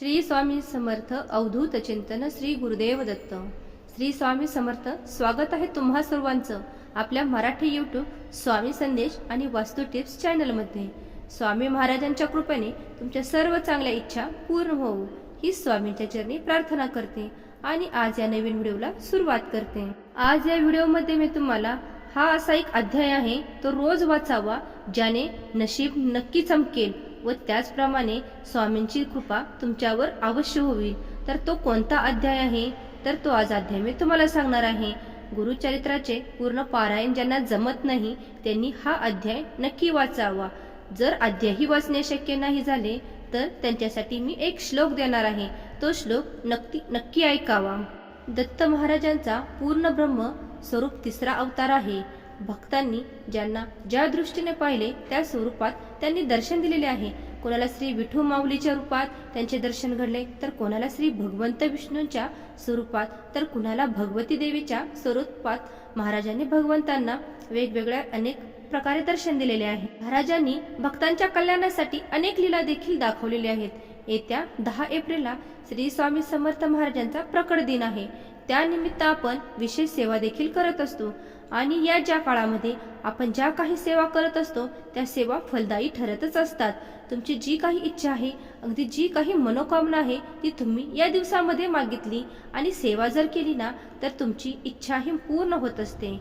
श्री स्वामी समर्थ अवधूत चिंतन श्री गुरुदेव दत्त. श्री स्वामी समर्थ स्वागत आहे तुम्हा सर्वांचं आपल्या मराठी यूट्यूब स्वामी संदेश आणि वास्तू टिप्स चॅनलमध्ये स्वामी महाराजांच्या कृपेने तुमच्या सर्व चांगल्या इच्छा पूर्ण होऊ ही स्वामींच्या चरणी प्रार्थना करते आणि आज या नवीन व्हिडिओला सुरुवात करते. आज या व्हिडिओमध्ये मी तुम्हाला हा असा एक अध्याय आहे तो रोज वाचावा ज्याने नशीब नक्की चमकेल. व त्याचप्रमाणे स्वामींची कृपा तुमच्यावर अवश्य होईल तर तो कोणता अध्याय आहे? तर तो आज अध्याय मी तुम्हाला सांगणार आहे. गुरुचरित्राचे पूर्ण पारायण ज्यांना जमत नाही त्यांनी हा अध्याय नक्की वाचावा. जर अध्यायही वाचणे शक्य नाही झाले तर त्यांच्यासाठी मी एक श्लोक देणार आहे. तो श्लोक नक्की नक्की ऐकावा. दत्त महाराजांचा पूर्ण ब्रह्म स्वरूप तिसरा अवतार आहे. भक्तांनी ज्यांना ज्या दृष्टीने पाहिले त्या स्वरूपात त्यांनी दर्शन दिलेले आहे. कोणाला श्री विठू माऊलीच्या रूपात त्यांचे दर्शन घडले तर कोणाला श्री भगवंत विष्णूंच्या स्वरूपात तर कुणाला भगवती देवीच्या स्वरूपात. महाराजांनी भगवंतांना वेगवेगळ्या अनेक प्रकारे दर्शन दिलेले आहे. महाराजांनी भक्तांच्या कल्याणासाठी अनेक लीला देखील दाखवलेल्या आहेत. येत्या दहा एप्रिलला श्री स्वामी समर्थ महाराजांचा प्रकट दिन आहे. त्यानिमित्त आपण विशेष सेवा देखील करत असतो. आणि या ज्या काळामध्ये आपण ज्या काही सेवा करत असतो त्या सेवा फलदायी ठरतच असतात. तुमची जी काही इच्छा आहे अगदी जी काही मनोकामना आहे ती तुम्ही या दिवसामध्ये मागितली आणि सेवा जर केली ना तर तुमची इच्छा ही पूर्ण होत असते.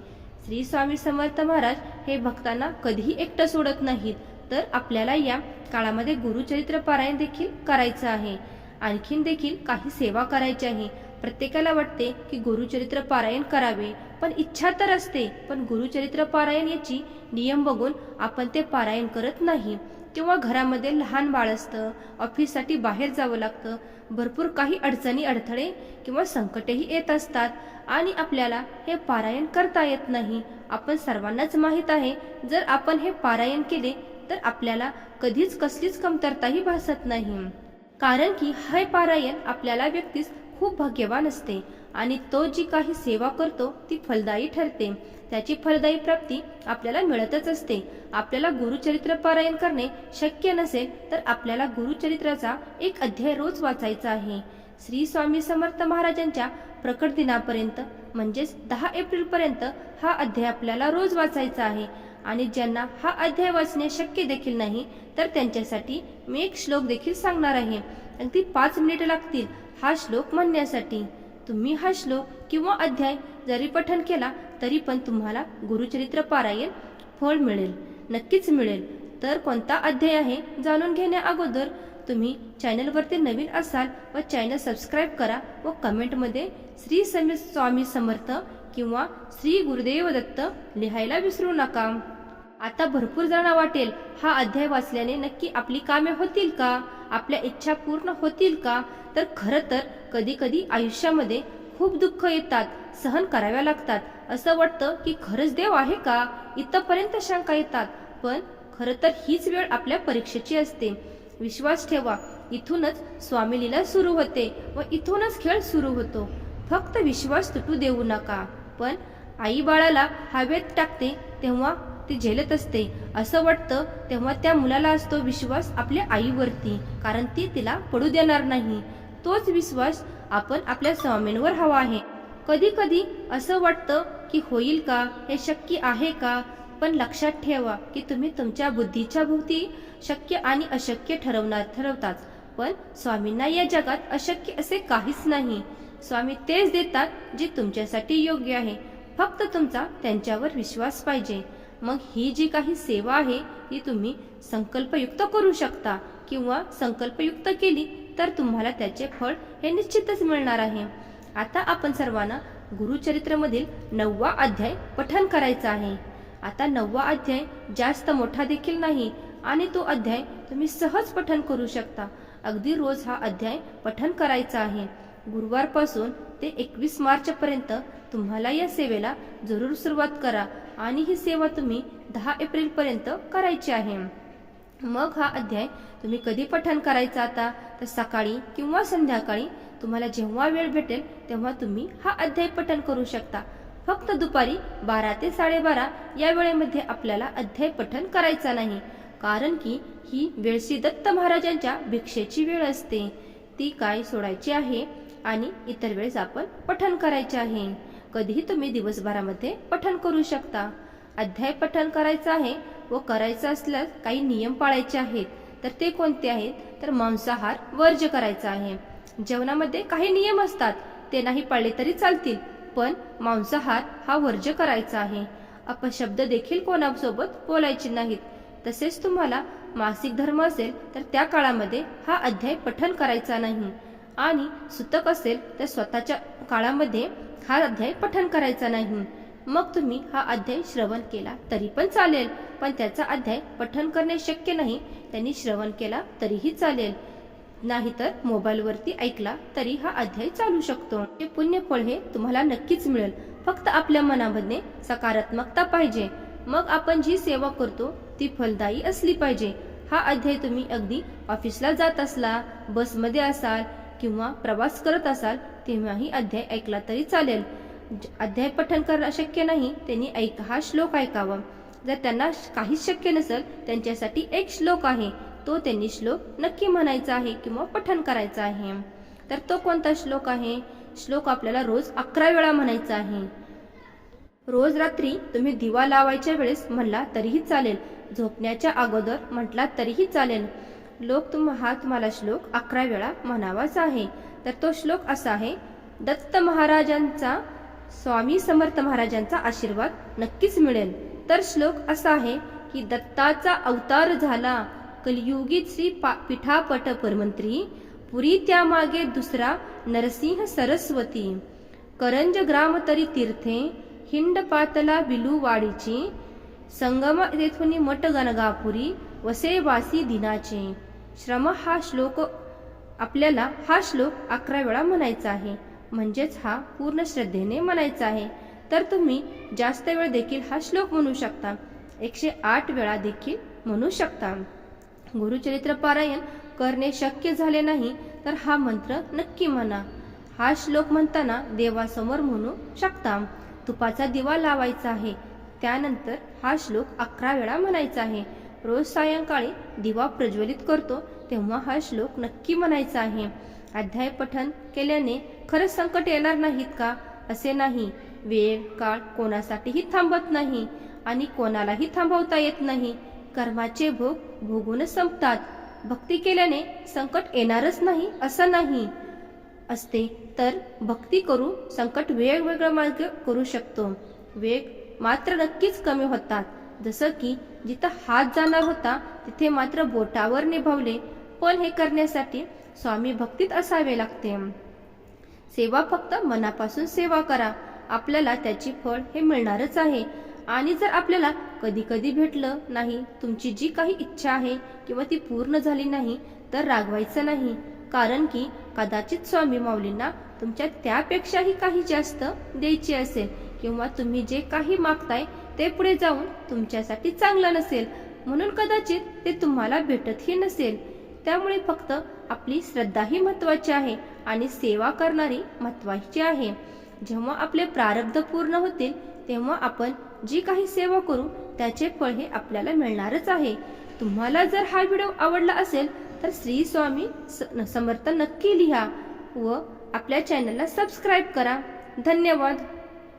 श्री स्वामी समर्थ महाराज हे भक्तांना कधीही एकटं सोडत नाहीत तर आपल्याला या काळामध्ये गुरुचरित्र पारायण देखील करायचं आहे. आणखीन देखील काही सेवा करायची आहे. प्रत्येकाला वाटते की गुरुचरित्र पारायण करावे पण इच्छा तर असते पण गुरुचरित्र पारायण याची नियम बघून आपण ते पारायण करत नाही. किंवा घरामध्ये लहान बाळ असतं ऑफिससाठी बाहेर जावं लागतं भरपूर काही अडचणी अडथळे किंवा संकटेही येत असतात आणि आपल्याला हे पारायण करता येत नाही. आपण सर्वांनाच माहीत आहे जर आपण हे पारायण केले तर आपल्याला कधीच कसलीच कमतरताही भासत नाही. कारण की हे पारायण आपल्याला व्यक्तीस खूप भाग्यवान असते आणि तो जी काही सेवा करतो ती फलदायी ठरते. त्याची फलदायी प्राप्ती आपल्याला मिळतच असते. आपल्याला गुरुचरित्र पारायण करणे शक्य नसेल तर आपल्याला गुरुचरित्राचा एक अध्याय रोज वाचायचा आहे. श्री स्वामी समर्थ महाराजांच्या प्रकट दिनापर्यंत म्हणजेच दहा एप्रिल पर्यंत हा अध्याय आपल्याला रोज वाचायचा आहे. आणि ज्यांना हा अध्याय वाचणे शक्य देखील नाही तर त्यांच्यासाठी मी एक श्लोक देखील सांगणार आहे. अगदी पाच मिनिटं लागतील हा श्लोक म्हणण्यासाठी. तुम्ही हा श्लोक किंवा अध्याय जरी पठन केला तरी पण तुम्हाला गुरुचरित्र पारायण फळ मिळेल नक्कीच मिळेल. तर कोणता अध्याय आहे जाणून घेण्या अगोदर तुम्ही चॅनलवरती नवीन असाल व चॅनल सबस्क्राईब करा व कमेंटमध्ये श्री समी स्वामी समर्थ किंवा श्री गुरुदेव दत्त लिहायला विसरू नका. आता भरपूर जणांना वाटेल हा अध्याय वाचल्याने नक्की आपली कामे होतील का? आपल्या इच्छा पूर्ण होतील का? तर खरं तर कधी कधी आयुष्यामध्ये खूप दुःख येतात सहन कराव्या लागतात. असं वाटतं की खरंच देव आहे का? इथपर्यंत शंका येतात. पण खरं तर हीच वेळ आपल्या परीक्षेची असते. विश्वास ठेवा इथूनच स्वामी लीला सुरू होते व इथूनच खेळ सुरू होतो. फक्त विश्वास तुटू देऊ नका. पण आई बाळाला हवेत टाकते तेव्हा ती झेलत असते असं वाटतं तेव्हा त्या मुलाला असतो विश्वास आपल्या आईवरती कारण ती तिला पडू देणार नाही. तोच विश्वास आपण आपल्या स्वामींवर हवा आहे. कधी कधी असं वाटतं की होईल का हे शक्य आहे का पण लक्षात ठेवा की तुम्ही तुमच्या बुद्धीच्या भोवती शक्य आणि अशक्य ठरवणार ठरवतात. पण स्वामींना या जगात अशक्य असे काहीच नाही. स्वामी तेच देतात जे तुमच्यासाठी योग्य आहे. फक्त तुमचा त्यांच्यावर विश्वास पाहिजे. मग ही जी काही सेवा आहे ती तुम्ही संकल्पयुक्त करू शकता. किंवा संकल्पयुक्त केली तर तुम्हाला त्याचे फळ हे निश्चितच मिळणार आहे. आता आपण सर्वांना गुरुचरित्रमधील नववा अध्याय पठन करायचा आहे. आता नववा अध्याय जास्त मोठा देखील नाही आणि तो अध्याय तुम्ही सहज पठन करू शकता. अगदी रोज हा अध्याय पठन करायचा आहे. गुरुवारपासून ते एकवीस मार्च पर्यंत तुम्हाला या सेवेला जरूर सुरुवात करा. आणि ही सेवा तुम्ही दहा एप्रिल पर्यंत करायची आहे. मग हा अध्याय तुम्ही कधी पठन करायचा आता? तर सकाळी किंवा संध्याकाळी तुम्हाला जेव्हा वेळ भेटेल तेव्हा तुम्ही हा अध्याय पठन करू शकता. फक्त दुपारी बारा ते साडेबारा या वेळेमध्ये आपल्याला अध्याय पठन करायचा नाही कारण की ही वेळ श्री दत्त महाराजांच्या भिक्षेची वेळ असते. ती काय सोडायची आहे? आणि इतर वेळेस आपण पठण करायचे आहे. कधीही तुम्ही दिवसभरामध्ये पठण करू शकता. अध्याय पठण करायचं आहे व करायचं असल्यास काही नियम पाळायचे आहेत. तर ते कोणते आहेत? तर मांसाहार वर्ज करायचा आहे. जेवणामध्ये काही नियम असतात. ते नाही पाळले तरी चालतील. पण मांसाहार हा वर्ज करायचा आहे. अपशब्द देखील कोणासोबत बोलायचे नाहीत. तसेच तुम्हाला मासिक धर्म असेल तर त्या काळामध्ये हा अध्याय पठण करायचा नाही. आणि सुतक असेल तर स्वतःच्या काळामध्ये हा अध्याय पठण करायचा नाही. मग तुम्ही हा अध्याय श्रवण केला तरी पण चालेल. पण त्याचा अध्याय पठन करणे शक्य नाही. त्यांनी श्रवण केला तरीही चालेल. नाहीतर मोबाईलवरती ऐकला तरी हा अध्याय चालू शकतो. हे पुण्यफळ हे तुम्हाला नक्कीच मिळेल. फक्त आपल्या मनामध्ये सकारात्मकता पाहिजे. मग आपण जी सेवा करतो ती फलदायी असली पाहिजे. हा अध्याय तुम्ही अगदी ऑफिसला जात असला बसमध्ये असाल किंवा प्रवास करत असाल तेव्हाही अध्याय ऐकला तरी चालेल. ज- अध्याय पठण करणं शक्य नाही त्यांनी ऐक हा श्लोक ऐकावा. जर त्यांना काहीच शक्य नसेल त्यांच्यासाठी एक श्लोक आहे. तो त्यांनी श्लोक नक्की म्हणायचा आहे किंवा पठण करायचा आहे. तर तो कोणता श्लोक आहे? श्लोक आपल्याला रोज अकरा वेळा म्हणायचा आहे. रोज रात्री तुम्ही दिवा लावायच्या वेळेस म्हणला तरीही चालेल. झोपण्याच्या अगोदर म्हटला तरीही चालेल. लोक तुम हा तुम्हाला श्लोक अकरा वेळा म्हणावाच आहे. तर तो श्लोक असा आहे दत्त महाराजांचा स्वामी समर्थ महाराजांचा आशीर्वाद नक्कीच मिळेल. तर श्लोक असा आहे की दत्ताचा अवतार झाला कलियुगी श्री पा पिठापट परमंत्री पुरी त्यामागे दुसरा नरसिंह सरस्वती. करंज ग्राम तरी तीर्थे हिंड पातला बिलूवाडीची संगम तेथुनी मठ गणगापुरी वसे वासी दिनाचे. श्रम हा श्लोक आपल्याला हा श्लोक अकरा वेळा म्हणायचा आहे. म्हणजेच हा पूर्ण श्रद्धेने म्हणायचा आहे. तर तुम्ही जास्त वेळ देखील हा श्लोक म्हणू शकता. एकशे आठ वेळा देखील म्हणू शकता. गुरुचरित्र पारायण करणे शक्य झाले नाही तर हा मंत्र नक्की म्हणा. हा श्लोक म्हणताना देवासमोर म्हणू शकता. तुपाचा दिवा लावायचा आहे. त्यानंतर हा श्लोक अकरा वेळा म्हणायचा आहे. रोज सायंकाळी दिवा प्रज्वलित करतो तेव्हा हा श्लोक नक्की म्हणायचा आहे. अध्याय पठन केल्याने खरंच संकट येणार नाहीत का? असे नाही. वेळ काळ कोणासाठीही थांबत नाही आणि कोणालाही थांबवता येत नाही. कर्माचे भोग भोगूनच संपतात. भक्ती केल्याने संकट येणारच नाही असं नाही. असते तर भक्ती करू संकट वेगवेगळा मार्ग करू शकतो. वेग मात्र नक्कीच कमी होतात. जसं की जिथं हात जाणार होता तिथे मात्र बोटावर निभावले. पण हे करण्यासाठी स्वामी भक्तीत असावे लागते. सेवा फक्त मनापासून सेवा करा. आपल्याला त्याची फळ हे मिळणारच आहे. आणि जर आपल्याला कधी कधी भेटलं नाही तुमची जी काही इच्छा आहे किंवा ती पूर्ण झाली नाही तर रागवायचं नाही. कारण की कदाचित स्वामी माऊलींना तुमच्या त्यापेक्षाही काही जास्त द्यायची असेल किंवा तुम्ही जे काही मागताय ते पुढे जाऊन तुमच्यासाठी चांगलं नसेल. म्हणून कदाचित ते तुम्हाला भेटतही नसेल. त्यामुळे फक्त आपली श्रद्धाही महत्वाची आहे आणि सेवा करणारी महत्वाची आहे. जेव्हा आपले प्रारब्ध पूर्ण होतील तेव्हा आपण जी काही सेवा करू त्याचे फळ हे आपल्याला मिळणारच आहे. तुम्हाला जर हा व्हिडिओ आवडला असेल तर श्री स्वामी स- समर्थ नक्की लिहा व आपल्या चॅनलला सबस्क्राईब करा. धन्यवाद.